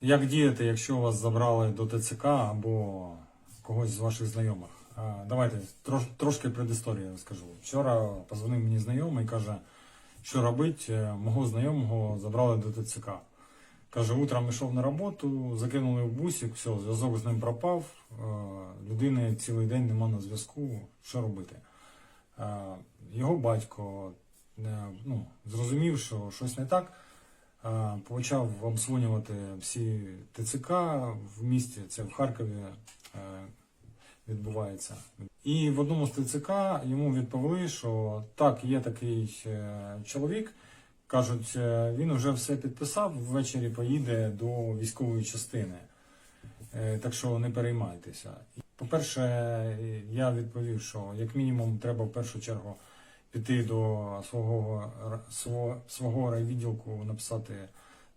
Як діяти, якщо вас забрали до ТЦК або когось з ваших знайомих? Давайте трош, трошки предісторії розкажу. Вчора позвонив мені знайомий каже, що робить. Е, Мого знайомого забрали до ТЦК. Каже, утром йшов на роботу, закинули в бусик, все, зв'язок з ним пропав. е, Людини цілий день нема на зв'язку. Що робити? Е, Його батько ну, зрозумів, що щось не так. Почав обдзвонювати всі ТЦК в місті, це в Харкові е, відбувається. І в одному з ТЦК йому відповіли, що так, є такий е, чоловік. Кажуть, е, він вже все підписав, ввечері поїде до військової частини. Так що не переймайтеся. По-перше, я відповів, що як мінімум треба в першу чергу піти до свого, р- свого, свого райвідділку, написати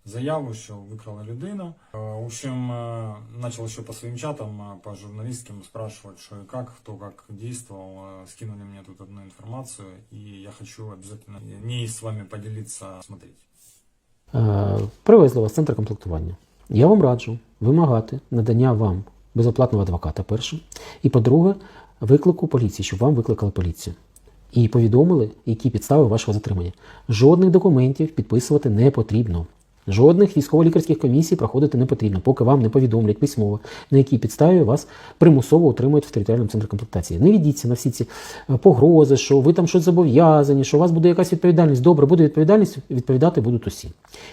заяву, що викрали людину. Е, В общем, э, начал еще по своим чатам, э, по журналистским спрашивать, что и как, кто как действовал. Э, Скинули мне тут одну информацию, и я хочу обязательно не с вами поделиться, смотреть. Е, Привезли вас в центр комплектування. Я вам раджу вимагати надання вам безоплатного адвоката перше. І по-друге, виклику поліції, щоб вам викликали поліцію. І повідомили, які підстави вашого затримання. Жодних документів підписувати не потрібно. Жодних військово-лікарських комісій проходити не потрібно, поки вам не повідомлять письмово, на якій підставі вас примусово утримують в територіальному центрі комплектації. Не ведіться на всі ці е, погрози, що ви там щось зобов'язані, що у вас буде якась відповідальність. Добре, буде відповідальність, відповідати будуть усі.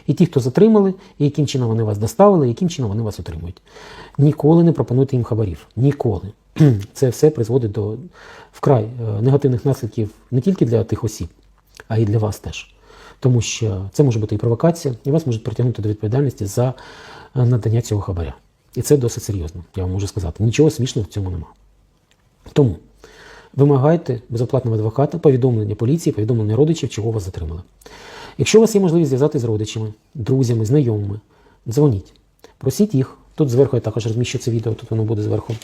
І ті, хто затримали, і яким чином вони вас доставили, і яким чином вони вас утримують. Ніколи не пропонуйте їм хабарів. Ніколи. Це все призводить до вкрай е, негативних наслідків не тільки для тих осіб, а й для вас теж. Тому що це може бути і провокація, і вас можуть притягнути до відповідальності за е, надання цього хабаря. І це досить серйозно, я вам можу сказати. Нічого смішного в цьому нема. Тому вимагайте безоплатного адвоката, повідомлення поліції, повідомлення родичів, чого вас затримали. Якщо у вас є можливість зв'язати з родичами, друзями, знайомими, дзвоніть. Просіть їх. Тут зверху я також розміщу це відео, тут воно буде зверху.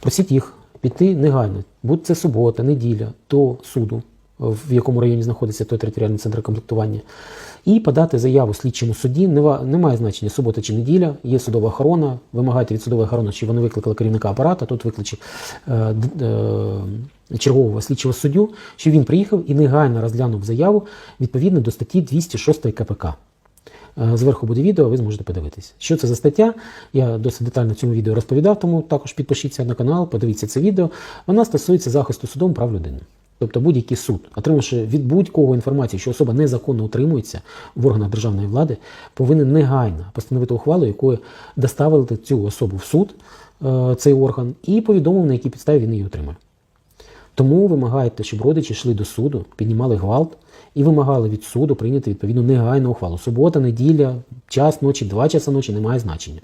Просіть їх піти негайно, будь це субота, неділя, до суду, в якому районі знаходиться той територіальний центр комплектування, і подати заяву слідчому суді. Немає значення субота чи неділя, є судова охорона. Вимагайте від судової охорони, щоб вони викликали керівника апарата. Тут викличе е, е, чергового слідчого суддю, щоб він приїхав і негайно розглянув заяву відповідно до статті 206 КПК. Е, Зверху буде відео, ви зможете подивитись. Що це за стаття? Я досить детально в цьому відео розповідав, тому також підпишіться на канал, подивіться це відео. Вона стосується захисту судом прав людини. Тобто будь-який суд, отримавши від будь-кого інформацію, що особа незаконно утримується в органах державної влади, повинен негайно постановити ухвалу, якою доставили цю особу в суд, е, цей орган, і повідомив, на якій підставі він її отримає. Тому вимагайте, щоб родичі йшли до суду, піднімали гвалт і вимагали від суду прийняти відповідну негайну ухвалу. Субота, неділя, час ночі, два часа ночі не має значення.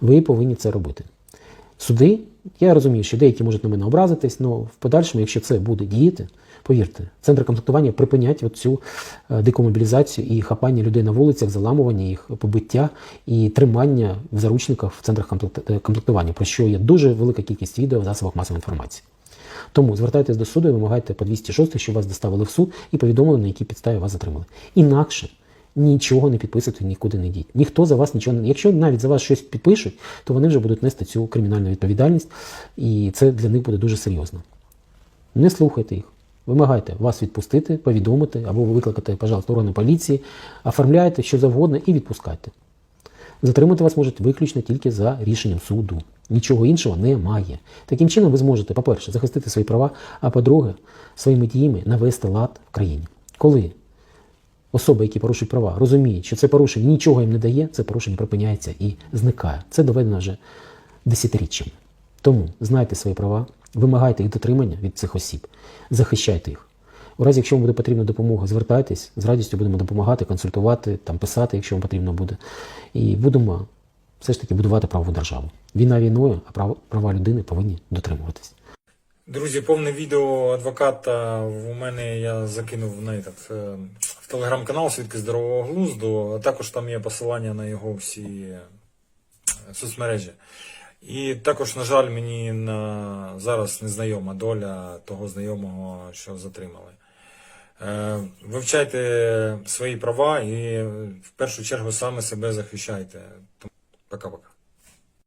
Ви повинні це робити. Суди, я розумію, що деякі можуть на мене образитись, але в подальшому, якщо це буде діяти, повірте, центр комплектування припинять цю дику мобілізацію і хапання людей на вулицях, заламування їх, побиття і тримання в заручниках в центрах комплект- е, комплектування, про що є дуже велика кількість відео в засобах масової інформації. Тому звертайтесь до суду і вимагайте по 206, щоб вас доставили в суд і повідомили, на якій підставі вас затримали. Інакше нічого не підписуйте, нікуди не йдіть. Ніхто за вас нічого не. Якщо навіть за вас щось підпишуть, то вони вже будуть нести цю кримінальну відповідальність, і це для них буде дуже серйозно. Не слухайте їх. Вимагайте вас відпустити, повідомити або ви викликати, пожалуйста, органи поліції, оформляйте що завгодно і відпускайте. Затримати вас можуть виключно тільки за рішенням суду. Нічого іншого немає. Таким чином, ви зможете, по-перше, захистити свої права, а по-друге, своїми діями навести лад в країні. Коли особи, які порушують права, розуміють, що це порушення нічого їм не дає, це порушення припиняється і зникає. Це доведено вже десятиріччям. Тому знайте свої права, вимагайте їх дотримання від цих осіб, захищайте їх. У разі, якщо вам буде потрібна допомога, звертайтесь, з радістю будемо допомагати, консультувати, там, писати, якщо вам потрібно буде. І будемо все ж таки будувати правову державу. Війна війною, а права людини повинні дотримуватись. Друзі, повне відео адвоката у мене я закинув на этот, в телеграм-канал Свідки здорового глузду, а також там є посилання на його всі е, соцмережі. І також, на жаль, мені на зараз незнайома доля того знайомого, що затримали. Е, Вивчайте свої права і в першу чергу саме себе захищайте. Пока-пока.